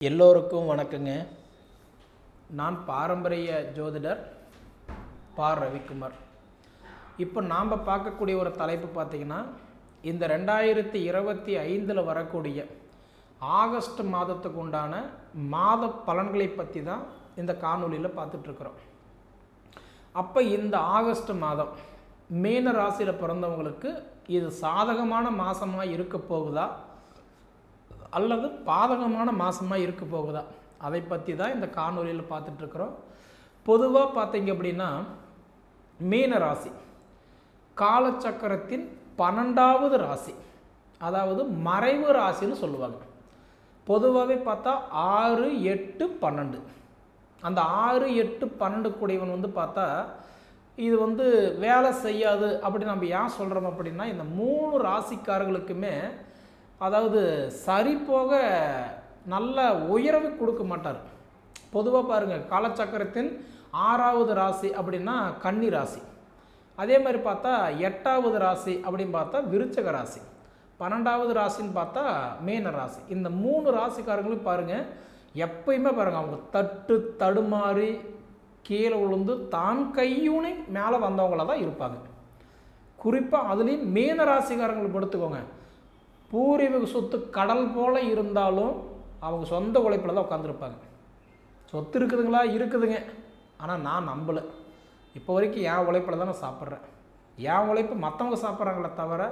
எல்லோருக்கும் வணக்கங்க. நான் பாரம்பரிய ஜோதிடர் பார் ரவிக்குமார். இப்போ நாம் பார்க்கக்கூடிய ஒரு தலைப்பு பார்த்திங்கன்னா இந்த ரெண்டாயிரத்தி இருபத்தி ஐந்தில் வரக்கூடிய ஆகஸ்ட் மாதத்துக்கு உண்டான மாத பலன்களை பற்றி தான் இந்த காணொலியில் பார்த்துட்ருக்குறோம் அப்போ இந்த ஆகஸ்ட் மாதம் மீன ராசியில் பிறந்தவங்களுக்கு இது சாதகமான மாதமாக இருக்க போகுதா? அல்லது பாதகமான மாதமாக இருக்க போகுதா? அதை பற்றி தான் இந்த காணொலியில் பார்த்துட்ருக்குறோம் பொதுவாக பார்த்தீங்க அப்படின்னா மீன ராசி. காலச்சக்கரத்தின் பன்னெண்டாவது ராசி. அதாவது மறைவு ராசின்னு சொல்லுவாங்க. பொதுவாகவே பார்த்தா ஆறு எட்டு பன்னெண்டு. அந்த ஆறு எட்டு பன்னெண்டு கூடியவன் வந்து பார்த்தா இது வந்து வேலை செய்யாது அப்படி நம்ம ஏன் சொல்கிறோம் அப்படின்னா இந்த மூணு ராசிக்காரர்களுக்குமே அதாவது சரி போக நல்ல உயர்வு கொடுக்க மாட்டார். பொதுவாக பாருங்கள் காலச்சக்கரத்தின் ஆறாவது ராசி அப்படின்னா கன்னி ராசி. அதே மாதிரி பார்த்தா எட்டாவது ராசி அப்படின்னு பார்த்தா விருச்சக ராசி. பன்னெண்டாவது ராசின்னு பார்த்தா மீன ராசி. இந்த மூணு ராசிக்காரங்களும் பாருங்கள் எப்பயுமே பாருங்கள் அவங்க தட்டு தடுமாறி கீழே விழுந்து தான் கையூனி மேலே வந்தவங்கள தான் இருப்பாங்க. குறிப்பாக அதுலேயும் மீன ராசிக்காரங்களை படுத்துக்கோங்க பூர்வீக சொத்து கடல் போல் இருந்தாலும் அவங்க சொந்த உழைப்பில் தான் உட்காந்துருப்பாங்க சொத்து இருக்குதுங்களா? இருக்குதுங்க. ஆனால் நான் நம்பலை. இப்போ வரைக்கும் என் உழைப்பில் தான் நான் சாப்பிட்றேன். என் உழைப்பு மற்றவங்க சாப்பிட்றாங்களே தவிர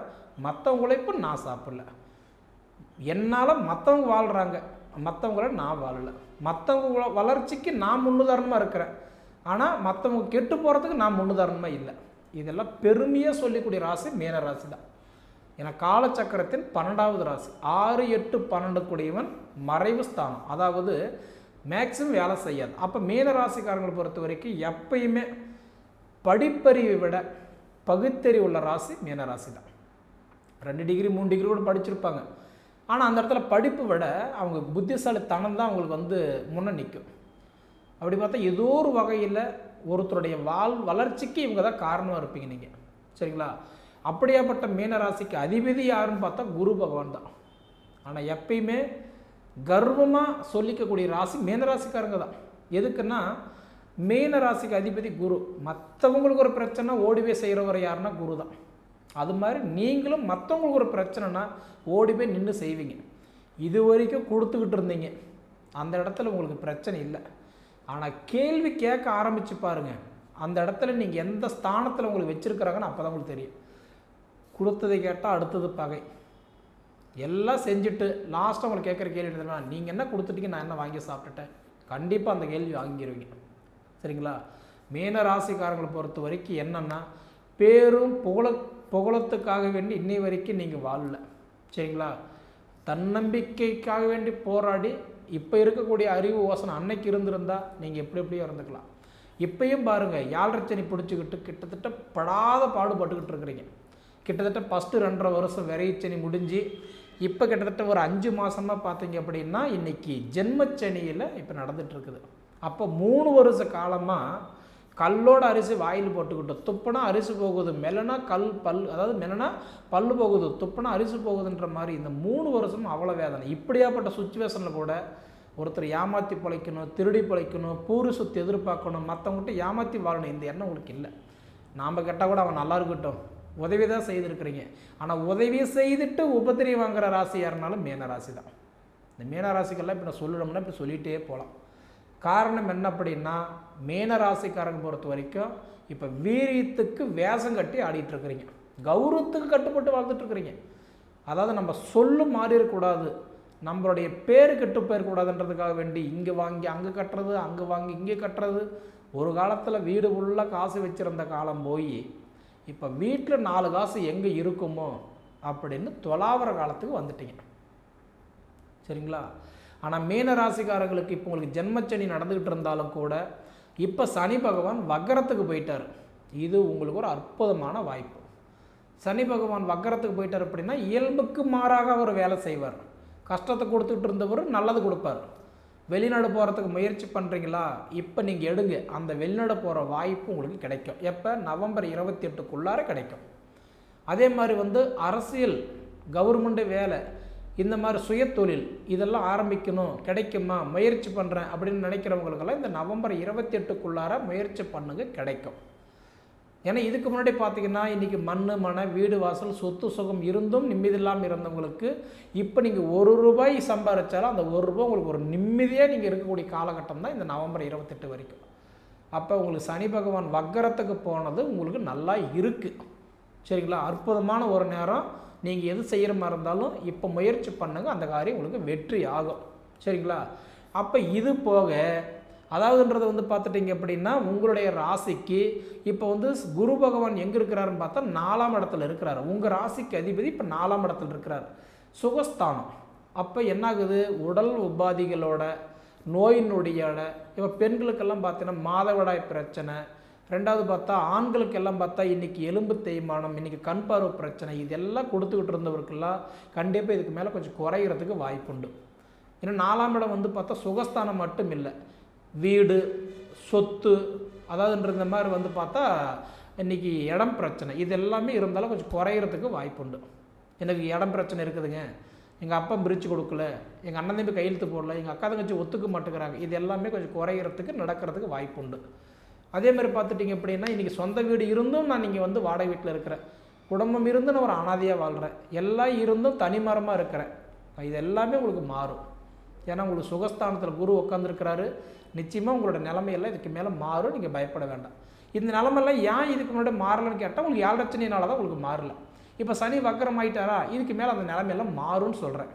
மற்றவங்க உழைப்பு நான் சாப்பிடல. என்னால் மற்றவங்க வாழ்கிறாங்க மற்றவங்கள நான் வாழலை. மற்றவங்க வளர்ச்சிக்கு நான் முன்னுதாரணமாக இருக்கிறேன். ஆனால் மற்றவங்க கெட்டு போகிறதுக்கு நான் முன்னுதாரணமாக இல்லை. இதெல்லாம் பெருமையாக சொல்லக்கூடிய ராசி மீன ராசி தான். ஏன்னா காலச்சக்கரத்தின் பன்னெண்டாவது ராசி. ஆறு எட்டு பன்னெண்டு கூடியவன் மறைவு ஸ்தானம். அதாவது மேக்சிமம் வேலை செய்யாது. அப்போ மீன ராசிக்காரங்களை பொறுத்த வரைக்கும் எப்பயுமே படிப்பறிவை விட பகுத்தறிவு உள்ள ராசி மீன ராசி தான் ரெண்டு டிகிரி மூணு டிகிரி கூட படிச்சிருப்பாங்க. ஆனால் அந்த இடத்துல படிப்பு விட அவங்க புத்திசாலித்தனம் தான் அவங்களுக்கு வந்து முன்னே நிற்கும் அப்படி பார்த்தா ஏதோ ஒரு வகையில் ஒருத்தருடைய வாழ் வளர்ச்சிக்கு இவங்க தான் காரணமாக இருப்பீங்க நீங்கள் சரிங்களா? அப்படியாப்பட்ட மீனராசிக்கு அதிபதி யாருன்னு பார்த்தா குரு பகவான் தான். ஆனால் எப்பயுமே கர்வமாக சொல்லிக்கக்கூடிய ராசி மீனராசிக்காரங்க தான். எதுக்குன்னா மீன ராசிக்கு அதிபதி குரு. மற்றவங்களுக்கு ஒரு பிரச்சனை ஓடிவே செய்கிறவர் யாருன்னா குரு தான். அது மாதிரி நீங்களும் மற்றவங்களுக்கு ஒரு பிரச்சனைனா ஓடி போய் நின்று செய்வீங்க. இது வரைக்கும் கொடுத்துக்கிட்டு இருந்தீங்க. அந்த இடத்துல உங்களுக்கு பிரச்சனை இல்லை. ஆனால் கேள்வி கேட்க ஆரம்பித்து பாருங்கள் அந்த இடத்துல நீங்கள் எந்த ஸ்தானத்தில் உங்களுக்கு வச்சுருக்குறாங்கன்னு அப்போ தான் உங்களுக்கு தெரியும். கொடுத்ததை கேட்டால் அடுத்தது பகை. எல்லாம் செஞ்சுட்டு லாஸ்ட்டாக உங்களுக்கு கேட்குற கேள்வி எடுத்துனா நீங்கள் என்ன கொடுத்துட்டீங்க நான் என்ன வாங்கி சாப்பிட்டுட்டேன்? கண்டிப்பாக அந்த கேள்வி வாங்கிடுவீங்க சரிங்களா? மீன ராசிக்காரங்களை பொறுத்த வரைக்கும் என்னென்னா பேரும் புகழ புகழத்துக்காக வேண்டி இன்னை வரைக்கும் நீங்கள் வாழல. சரிங்களா? தன்னம்பிக்கைக்காக வேண்டி போராடி இப்போ இருக்கக்கூடிய அறிவு ஓசனை அன்னைக்கு இருந்திருந்தால் நீங்கள் எப்படி எப்படியோ இருந்துக்கலாம். இப்பயும் பாருங்கள் யாழ்ரச்சனை பிடிச்சிக்கிட்டு கிட்டத்தட்ட படாத பாடுபட்டுக்கிட்டு இருக்கிறீங்க. கிட்டத்தட்ட ஃபஸ்ட்டு ரெண்டரை வருஷம் விரைச்சனி முடிஞ்சு இப்போ கிட்டத்தட்ட ஒரு அஞ்சு மாதமாக பார்த்தீங்க அப்படின்னா இன்றைக்கி ஜென்மச்சனியில் இப்போ நடந்துகிட்ருக்குது அப்போ மூணு வருஷ காலமாக கல்லோட அரிசி வாயில் போட்டுக்கிட்டோம் துப்புனா அரிசி போகுது மெலனா கல் பல் அதாவது மெலனா பல் போகுது துப்புனா அரிசி போகுதுன்ற மாதிரி இந்த மூணு வருஷமும் அவ்வளோ வேதனை. இப்படியாப்பட்ட சுச்சுவேஷனில் கூட ஒருத்தர் ஏமாற்றி பிழைக்கணும் திருடி பிழைக்கணும் பூரி சுற்றி எதிர்பார்க்கணும் மற்றவங்ககிட்ட ஏமாற்றி வாழணும் இந்த எண்ணம் உங்களுக்கு இல்லை. நாம் கேட்டால் கூட அவன் நல்லா இருக்கட்டும். உதவி தான் செய்திருக்கிறீங்க. ஆனால் உதவி செய்துட்டு உபத்திரி வாங்குகிற ராசி யாருனாலும் மீன ராசி தான். இந்த மீன ராசிக்கெல்லாம் இப்போ நான் சொல்லணும்னா இப்போ சொல்லிகிட்டே போகலாம் காரணம் என்ன அப்படின்னா மீன ராசிக்காரங்க பொறுத்த வரைக்கும் இப்போ வீரியத்துக்கு வேஷம் கட்டி ஆடிட்டுருக்குறீங்க கௌரவத்துக்கு கட்டுப்பட்டு வாழ்ந்துட்டுருக்குறீங்க அதாவது நம்ம சொல்லு மாறிடக்கூடாது நம்மளுடைய பேர் கெட்டு போயிடக்கூடாதுன்றதுக்காக வேண்டி இங்கே வாங்கி அங்கே கட்டுறது அங்கே வாங்கி இங்கே கட்டுறது. ஒரு காலத்தில் வீடு ஃபுல்லாக காசு வச்சுருந்த காலம் போய் இப்போ வீட்டில் நாலு காசு எங்கே இருக்குமோ அப்படின்னு தொலாவர காலத்துக்கு வந்துட்டீங்க. சரிங்களா? ஆனால் மீன ராசிக்காரங்களுக்கு இப்போ உங்களுக்கு ஜென்மச்சனி நடந்துக்கிட்டு இருந்தாலும் கூட இப்போ சனி பகவான் வக்கரத்துக்கு போயிட்டார். இது உங்களுக்கு ஒரு அற்புதமான வாய்ப்பு. சனி பகவான் வக்கரத்துக்கு போயிட்டார் அப்படின்னா இயல்புக்கு மாறாக அவர் வேலை செய்வார். கஷ்டத்தை கொடுத்துட்டு இருந்தவர் நல்லது கொடுப்பார். வெளிநாடு போகிறதுக்கு முயற்சி பண்ணுறீங்களா இப்போ நீங்கள் எடுங்க. அந்த வெளிநாடு போகிற வாய்ப்பு உங்களுக்கு கிடைக்கும். எப்போ? நவம்பர் இருபத்தி எட்டுக்குள்ளார கிடைக்கும். அதே மாதிரி வந்து அரசியல் கவர்மெண்ட்டு வேலை இந்த மாதிரி சுயதொழில் இதெல்லாம் ஆரம்பிக்கணும். கிடைக்குமா? முயற்சி பண்ணுறேன் அப்படின்னு நினைக்கிறவங்களுக்கெல்லாம் இந்த நவம்பர் இருபத்தி எட்டுக்குள்ளார முயற்சி பண்ணுங்க கிடைக்கும். ஏன்னா இதுக்கு முன்னாடி பார்த்தீங்கன்னா இன்றைக்கி மண் மன வீடு வாசல் சொத்து சுகம் இருந்தும் நிம்மதி இல்லாமல் இருந்தவங்களுக்கு இப்போ நீங்கள் ஒரு ரூபாய் சம்பாதிச்சாலும் அந்த ஒரு ரூபாய் உங்களுக்கு ஒரு நிம்மதியாக நீங்கள் இருக்கக்கூடிய காலகட்டம் தான் இந்த நவம்பர் இருபத்தெட்டு வரைக்கும். அப்போ உங்களுக்கு சனி பகவான் வக்கரத்துக்கு போனது உங்களுக்கு நல்லா இருக்குது சரிங்களா? அற்புதமான ஒரு நேரம். நீங்கள் எது செய்கிற மாதிரி இருந்தாலும் இப்போ முயற்சி பண்ணுங்க. அந்த காரியம் உங்களுக்கு வெற்றி ஆகும். சரிங்களா? அப்போ இது போக அதாவதுன்றது வந்து பார்த்துட்டிங்க அப்படின்னா உங்களுடைய ராசிக்கு இப்போ வந்து குரு பகவான் எங்கே இருக்கிறாருன்னு பார்த்தா நாலாம் இடத்துல இருக்கிறார். உங்கள் ராசிக்கு அதிபதி இப்போ நாலாம் இடத்துல இருக்கிறார். சுகஸ்தானம். அப்போ என்னாகுது? உடல் உபாதிகளோட நோயினுடையோட இப்போ பெண்களுக்கெல்லாம் பார்த்தீங்கன்னா மாதவிடாய் பிரச்சனை. ரெண்டாவது பார்த்தா ஆண்களுக்கெல்லாம் பார்த்தா இன்றைக்கி எலும்பு தேய்மானம் இன்றைக்கி கண் பார்வை பிரச்சனை இதெல்லாம் கொடுத்துக்கிட்டு இருந்தவருக்கெல்லாம் கண்டிப்பாக இதுக்கு மேலே கொஞ்சம் குறையிறதுக்கு வாய்ப்புண்டு. ஏன்னா நாலாம் இடம் வந்து பார்த்தா சுகஸ்தானம் மட்டும் இல்லை வீடு சொத்து அதாவதுன்ற இந்த மாதிரி வந்து பார்த்தா இன்றைக்கி இடம் பிரச்சனை. இது எல்லாமே இருந்தாலும் கொஞ்சம் குறையிறதுக்கு வாய்ப்புண்டு எனக்கு இடம் பிரச்சனை இருக்குதுங்க. எங்கள் அப்பா பிரித்து கொடுக்கல. எங்கள் அண்ணன் தம்பி கையெழுத்து போடல. எங்கள் அக்கா தங்கச்சி ஒத்துக்க மாட்டேங்கிறாங்க. இது எல்லாமே கொஞ்சம் குறையிறதுக்கு நடக்கிறதுக்கு வாய்ப்புண்டு அதே மாதிரி பார்த்துட்டிங்க அப்படின்னா இன்றைக்கி சொந்த வீடு இருந்தும் நான் நீங்கள் வந்து வாடகை வீட்டில் இருக்கிறேன். குடும்பம் இருந்தும் நான் ஒரு அனாதையாக வாழ்கிறேன் எல்லாம் இருந்தும் தனிமரமாக இருக்கிறேன். இது எல்லாமே உங்களுக்கு மாறும். ஏன்னா உங்களுக்கு சுகஸ்தானத்தில் குரு உட்காந்துருக்கிறாரு நிச்சயமாக உங்களோட நிலைமையெல்லாம் இதுக்கு மேலே மாறும் நீங்கள் பயப்பட வேண்டாம். இந்த நிலமெல்லாம் ஏன் இதுக்கு முன்னாடி மாறலன்னு கேட்டால் உங்களுக்கு ஏழரச்சனையினால தான் உங்களுக்கு மாறல. இப்போ சனி வக்கரம் ஆயிட்டாரா இதுக்கு மேலே அந்த நிலைமையெல்லாம் மாறும்னு சொல்கிறேன்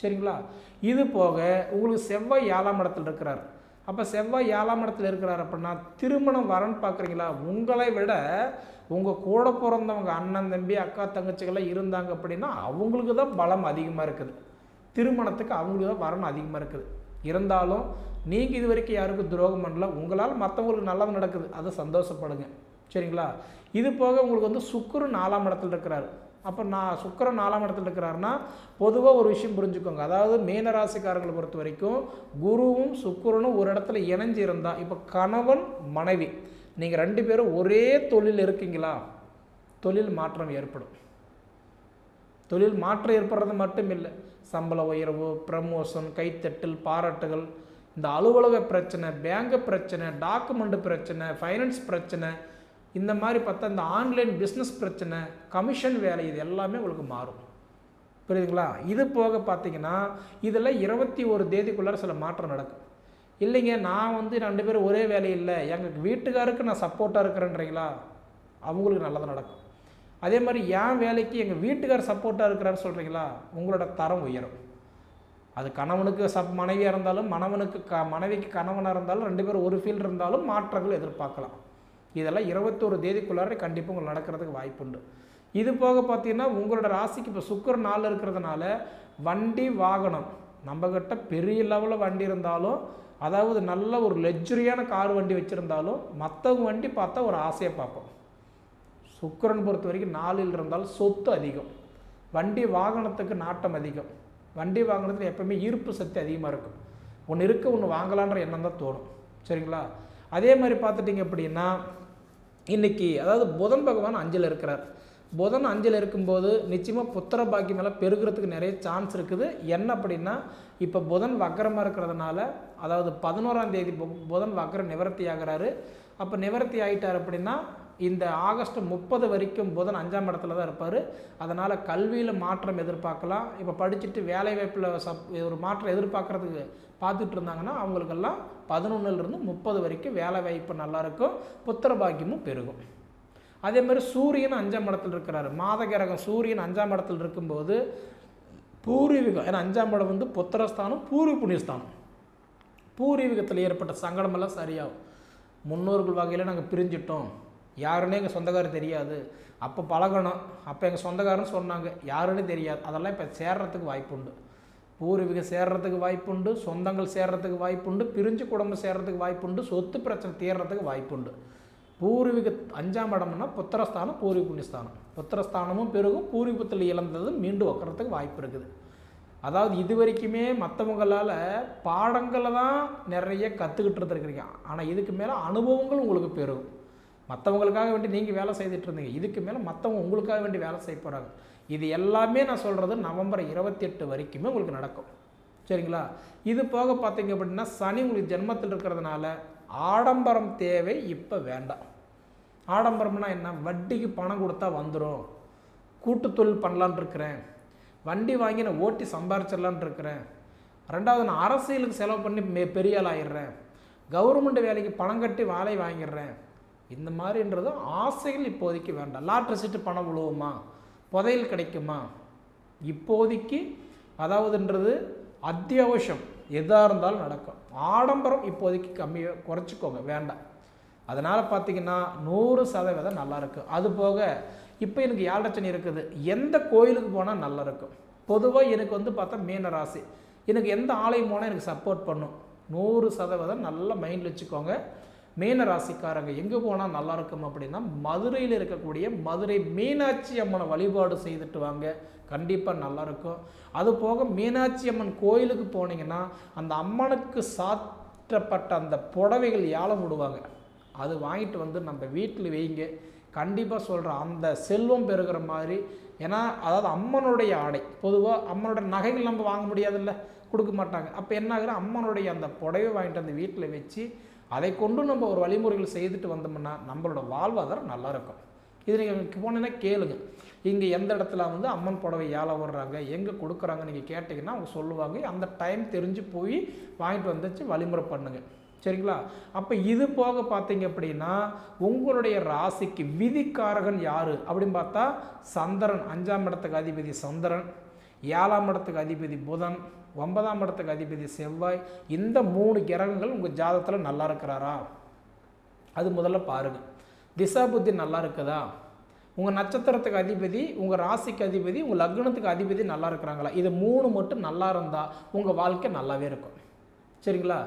சரிங்களா? இது போக உங்களுக்கு செவ்வாய் ஏழாம் இடத்துல இருக்கிறார். அப்போ செவ்வாய் ஏழாம் இடத்துல இருக்கிறார் அப்படின்னா திருமணம் வரன்னு பார்க்குறீங்களா உங்களை விட உங்கள் கூட பிறந்தவங்க அண்ணன் தம்பி அக்கா தங்கச்சிகள்லாம் இருந்தாங்க அப்படின்னா அவங்களுக்கு தான் பலம் அதிகமாக இருக்குது. திருமணத்துக்கு அவங்களுக்கு தான் வரணும் அதிகமாக இருக்குது. இருந்தாலும் நீங்கள் இது வரைக்கும் யாருக்கும் துரோகம் பண்ணல. உங்களால் மற்றவங்களுக்கு நல்லது நடக்குது. அதை சந்தோஷப்படுங்க. சரிங்களா? இது போக உங்களுக்கு வந்து சுக்குரு நாலாம் இடத்துல இருக்கிறாரு. அப்போ நான் சுக்கரன் நாலாம் இடத்துல இருக்கிறாருன்னா பொதுவாக ஒரு விஷயம் புரிஞ்சுக்கோங்க. அதாவது மீனராசிக்காரங்களை பொறுத்த வரைக்கும் குருவும் சுக்கரனும் ஒரு இடத்துல இணைஞ்சு இருந்தால் இப்போ கணவன் மனைவி. நீங்கள் ரெண்டு பேரும் ஒரே தொழில் இருக்கீங்களா? தொழில் மாற்றம் ஏற்படும். தொழில் மாற்றம் ஏற்படுறது மட்டும் இல்லை சம்பள உயர்வு ப்ரமோஷன் கைத்தட்டல் பாராட்டுகள் இந்த அலுவலக பிரச்சனை பேங்க் பிரச்சனை டாக்குமெண்ட் பிரச்சனை ஃபைனான்ஸ் பிரச்சனை இந்த மாதிரி பார்த்தா இந்த ஆன்லைன் பிஸ்னஸ் பிரச்சனை கமிஷன் வேலை இது எல்லாமே உங்களுக்கு மாறும். புரியுதுங்களா? இது போக பார்த்தீங்கன்னா இதில் இருபத்தி ஒரு தேதிக்குள்ளார சில மாற்றம் நடக்கும். இல்லைங்க நான் வந்து ரெண்டு பேரும் ஒரே வேலை இல்லை எங்கள் வீட்டுக்காருக்கு நான் சப்போர்ட்டாக இருக்கிறேன்றீங்களா? அவங்களுக்கு நல்லது நடக்கும். அதே மாதிரி ஏன் வேலைக்கு எங்கள் வீட்டுக்கார் சப்போர்ட்டாக இருக்கிறான்னு சொல்கிறீங்களா உங்களோட தரம் உயரும். அது கணவனுக்கு சப் மனைவியாக இருந்தாலும் மணவனுக்கு க மனைவிக்கு கணவனாக இருந்தாலும் ரெண்டு பேரும் ஒரு ஃபீல்டு இருந்தாலும் மாற்றங்கள் எதிர்பார்க்கலாம். இதெல்லாம் இருபத்தோரு தேதிக்குள்ளார கண்டிப்பாக உங்களுக்கு நடக்கிறதுக்கு வாய்ப்புண்டு இது போக பார்த்தீங்கன்னா உங்களோட ராசிக்கு இப்போ சுக்கர் நாள் இருக்கிறதுனால வண்டி வாகனம் நம்மக்கிட்ட பெரிய லெவலில் வண்டி இருந்தாலும் அதாவது நல்ல ஒரு லெக்ஸுரியான கார் வண்டி வச்சுருந்தாலும் மற்றவங்க வண்டி பார்த்தா ஒரு ஆசையை பார்ப்போம். சுக்கரன் பொறுத்த வரைக்கும் நாளில் இருந்தால் சொத்து அதிகம். வண்டி வாகனத்துக்கு நாட்டம் அதிகம். வண்டி வாகனத்தில் எப்போவுமே ஈர்ப்பு சக்தி அதிகமாக இருக்கும். ஒன்று இருக்க ஒன்று வாங்கலான்ற எண்ணம் தான் தோணும். சரிங்களா? அதே மாதிரி பார்த்துட்டிங்க அப்படின்னா இன்றைக்கி அதாவது புதன் பகவான் அஞ்சில் இருக்கிறார். புதன் அஞ்சில் இருக்கும்போது நிச்சயமாக புத்திர பாக்கியம் எல்லாம் பெருகிறதுக்கு நிறைய சான்ஸ் இருக்குது. என்ன அப்படின்னா இப்போ புதன் வக்கரமாக இருக்கிறதுனால அதாவது பதினோராம் தேதி புதன் வக்கர நிவர்த்தி ஆகிறாரு அப்போ நிவர்த்தி ஆகிட்டார் அப்படின்னா இந்த ஆகஸ்ட் முப்பது வரைக்கும் புதன் அஞ்சாம் இடத்துல தான் இருப்பார். அதனால் கல்வியில் மாற்றம் எதிர்பார்க்கலாம். இப்போ படிச்சுட்டு வேலைவாய்ப்பில் சப் ஒரு மாற்றம் எதிர்பார்க்குறதுக்கு பார்த்துட்டு இருந்தாங்கன்னா அவங்களுக்கெல்லாம் பதினொன்றுலேருந்து முப்பது வரைக்கும் வேலைவாய்ப்பு நல்லாயிருக்கும் நல்லா இருக்கும். புத்திர பாக்கியமும் பெருகும். அதே மாதிரி சூரியன் அஞ்சாம் இடத்துல இருக்கிறாரு. மாத கிரகம் சூரியன் அஞ்சாம் இடத்துல இருக்கும்போது பூர்வீகம் ஏன்னா அஞ்சாம் இடம் வந்து புத்திரஸ்தானம் பூர்வ புண்ணியஸ்தானம். பூர்வீகத்தில் ஏற்பட்ட சங்கடமெல்லாம் சரியாகும். முன்னோர்கள் வகையில் நாங்கள் பிரிஞ்சிட்டோம். யாருன்னு எங்கள் சொந்தக்காரர் தெரியாது. அப்போ பழகணும். அப்போ எங்கள் சொந்தக்காரன்னு சொன்னாங்க யாருன்னு தெரியாது. அதெல்லாம் இப்போ சேர்றதுக்கு வாய்ப்புண்டு. பூர்வீகம் சேர்றதுக்கு வாய்ப்புண்டு சொந்தங்கள் சேர்றதுக்கு வாய்ப்புண்டு பிரிஞ்சு குடும்பம் சேர்றதுக்கு வாய்ப்புண்டு சொத்து பிரச்சனை தீர்றதுக்கு வாய்ப்புண்டு. பூர்வீக அஞ்சாம் இடம்னா புத்திரஸ்தானம் பூர்வீக புண்ணியஸ்தானம். புத்திரஸ்தானமும் பெருகும் பூர்வீகத்தில் இழந்தது மீண்டும் வைக்கிறதுக்கு வாய்ப்பு இருக்குது. அதாவது இது வரைக்குமே மற்றவங்களால் பாடங்களை தான் நிறைய கற்றுக்கிட்டு இருந்திருக்கிறீங்க. ஆனால் இதுக்கு மேலே அனுபவங்கள் உங்களுக்கு பெருகும். மற்றவங்களுக்காக வேண்டி நீங்கள் வேலை செய்துட்டு இருந்தீங்க. இதுக்கு மேலே மற்றவங்க உங்களுக்காக வேண்டி வேலை செய்ய போகிறாங்க இது எல்லாமே நான் சொல்கிறது நவம்பர் இருபத்தி எட்டு வரைக்குமே உங்களுக்கு நடக்கும். சரிங்களா? இது போக பார்த்தீங்க அப்படின்னா சனி உங்களுக்கு ஜென்மத்தில் இருக்கிறதுனால ஆடம்பரம் தேவை இப்போ வேண்டாம். ஆடம்பரம்னா என்ன? வட்டிக்கு பணம் கொடுத்தா வந்துடும் கூட்டு தொழில் பண்ணலான் இருக்கிறேன். வண்டி வாங்கி நான் ஓட்டி சம்பாரிச்சிடலான் இருக்கிறேன். ரெண்டாவது நான் அரசியலுக்கு செலவு பண்ணி மே பெரிய ஆள் ஆயிடுறேன் கவர்மெண்ட் வேலைக்கு பணம் கட்டி வாழை வாங்கிடுறேன். இந்த மாதிரின்றது ஆசைகள் இப்போதைக்கு வேண்டாம். லாட்ரி சீட்டு பணம் விழுவுமா? புதையல் கிடைக்குமா? இப்போதைக்கு அதாவதுன்றது அத்தியாவசியம். எதாக இருந்தாலும் நடக்கும். ஆடம்பரம் இப்போதைக்கு கம்மியாக குறைச்சிக்கோங்க. வேண்டாம். அதனால் பார்த்தீங்கன்னா நூறு சதவீதம் நல்லாயிருக்கும் அது போக இப்போ எனக்கு யாழ்ரச்சனை இருக்குது. எந்த கோயிலுக்கு போனால் நல்லா இருக்கும் பொதுவாக எனக்கு வந்து பார்த்தா மீன ராசி. எனக்கு எந்த ஆலயம் போனால் எனக்கு சப்போர்ட் பண்ணும்? நூறு சதவீதம் நல்ல மைண்டில் வச்சுக்கோங்க. மீன ராசிக்காரங்க எங்கே போனால் நல்லா இருக்கும் அப்படின்னா மதுரையில் இருக்கக்கூடிய மதுரை மீனாட்சி அம்மனை வழிபாடு செய்துட்டு வாங்க. கண்டிப்பாக நல்லாயிருக்கும் அது போக மீனாட்சி அம்மன் கோயிலுக்கு போனீங்கன்னா அந்த அம்மனுக்கு சாற்றப்பட்ட அந்த புடவைகள் யாழம் விடுவாங்க. அது வாங்கிட்டு வந்து நம்ம வீட்டில் வைங்க. கண்டிப்பாக சொல்கிறேன் அந்த செல்வம் பெறுகிற மாதிரி ஏன்னா அதாவது அம்மனுடைய ஆடை. பொதுவாக அம்மனோட நகைகள் நம்ம வாங்க முடியாதுல்ல கொடுக்க மாட்டாங்க. அப்போ என்ன ஆகுற அம்மனுடைய அந்த புடவை வாங்கிட்டு அந்த வீட்டில் வச்சு அதை கொண்டு நம்ம ஒரு வழிமுறைகள் செய்துட்டு வந்தோம்னா நம்மளோட வாழ்வாதாரம் நல்லா இருக்கும் இது நீங்கள் போனீங்கன்னா கேளுங்க. இங்கே எந்த இடத்துல வந்து அம்மன் புடவை ஏழை விடுறாங்க எங்கே கொடுக்குறாங்க நீங்கள் கேட்டிங்கன்னா அவங்க சொல்லுவாங்க. அந்த டைம் தெரிஞ்சு போய் வாங்கிட்டு வந்துச்சு வழிமுறை பண்ணுங்க. சரிங்களா? அப்போ இது போக பார்த்தீங்க அப்படின்னா உங்களுடைய ராசிக்கு விதிக்காரகன் யார்? அப்படின்னு பார்த்தா சந்திரன். அஞ்சாம் இடத்துக்கு அதிபதி சந்திரன் ஏழாம் இடத்துக்கு அதிபதி புதன் ஒன்பதாம் இடத்துக்கு அதிபதி செவ்வாய் இந்த மூணு கிரகங்கள் உங்கள் ஜாதகத்தில் நல்லா இருக்கிறாரா? அது முதல்ல பாருங்கள் திசா புத்தி நல்லா இருக்குதா? உங்கள் நட்சத்திரத்துக்கு அதிபதி உங்கள் ராசிக்கு அதிபதி உங்கள் லக்னத்துக்கு அதிபதி நல்லா இருக்கிறாங்களா? இது மூணு மட்டும் நல்லா இருந்தால் உங்கள் வாழ்க்கை நல்லாவே இருக்கும். சரிங்களா?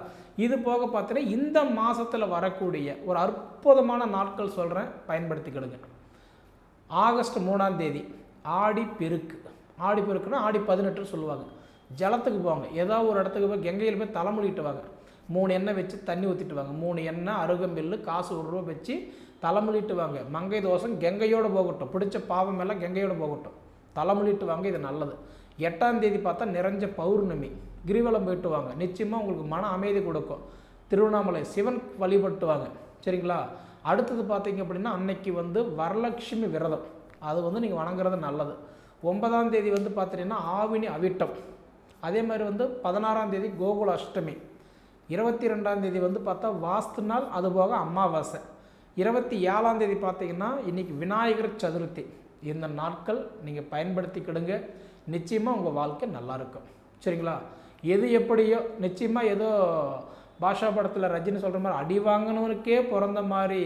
இது போக பார்த்தீங்கன்னா இந்த மாதத்தில் வரக்கூடிய ஒரு அற்புதமான நாட்கள் சொல்கிறேன் பயன்படுத்திக்கிடுங்க. ஆகஸ்ட் மூணாம் தேதி ஆடி பெருக்கு. ஆடி பெருக்குன்னா ஆடி பதினெட்டுன்னு சொல்லுவாங்க. ஜலத்துக்கு போவாங்க. ஏதாவது ஒரு இடத்துக்கு போய் கங்கையில் போய் தலைமொழிட்டு வாங்க மூணு எண்ணெய் வச்சு தண்ணி ஊற்றிட்டு வாங்க மூணு எண்ணெய் அருகம்பில்லு காசு ஒரு ரூபா வச்சு தலைமுழிட்டு வாங்க மங்கை தோசம் கங்கையோடு போகட்டும். பிடிச்ச பாவம் எல்லாம் கங்கையோடு போகட்டும். தலைமுழிட்டு வாங்க இது நல்லது. எட்டாம் தேதி பார்த்தா நிறைஞ்ச பௌர்ணமி. கிரிவலம் போயிட்டு வாங்க நிச்சயமாக உங்களுக்கு மன அமைதி கொடுக்கும். திருவண்ணாமலை சிவன் வழிபட்டு வாங்க சரிங்களா? அடுத்தது பார்த்தீங்க அப்படின்னா அன்னைக்கு வந்து வரலட்சுமி விரதம். அது வந்து நீங்கள் வணங்குறது நல்லது. ஒன்பதாம் தேதி வந்து பார்த்தீங்கன்னா ஆவினி அவிட்டம். அதே மாதிரி வந்து பதினாறாம் தேதி கோகுல அஷ்டமி. இருபத்தி ரெண்டாம் தேதி வந்து பார்த்தா வாஸ்து நாள் அது போக அமாவாசை. இருபத்தி ஏழாம் தேதி பார்த்தீங்கன்னா இன்றைக்கி விநாயகர் சதுர்த்தி. இந்த நாட்கள் நீங்கள் பயன்படுத்திக்கிடுங்க. நிச்சயமாக உங்கள் வாழ்க்கை நல்லாயிருக்கும் சரிங்களா? எது எப்படியோ நிச்சயமாக ஏதோ பாஷா படத்தில் ரஜினி சொல்கிற மாதிரி அடி வாங்கினவனுக்கே பிறந்த மாதிரி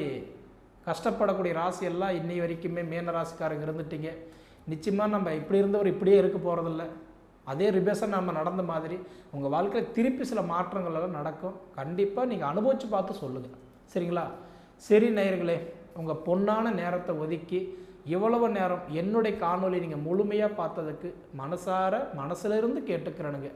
கஷ்டப்படக்கூடிய ராசி எல்லாம் இன்னை வரைக்குமே மேன ராசிக்காரங்க இருந்துட்டீங்க. நிச்சயமாக நம்ம இப்படி இருந்தவர் இப்படியே இருக்க போகிறதில்ல அதே ரிபேஷன் நம்ம நடந்த மாதிரி உங்கள் வாழ்க்கையில் திருப்பி சில மாற்றங்கள் எல்லாம் நடக்கும். கண்டிப்பாக நீங்கள் அனுபவித்து பார்த்து சொல்லுங்கள் சரிங்களா? சரி நேயர்களே உங்கள் பொன்னான நேரத்தை ஒதுக்கி இவ்வளவு நேரம் என்னுடைய காணொளி நீங்கள் முழுமையாக பார்த்ததுக்கு மனசார மனசிலிருந்து கேட்டுக்கிறேனுங்க.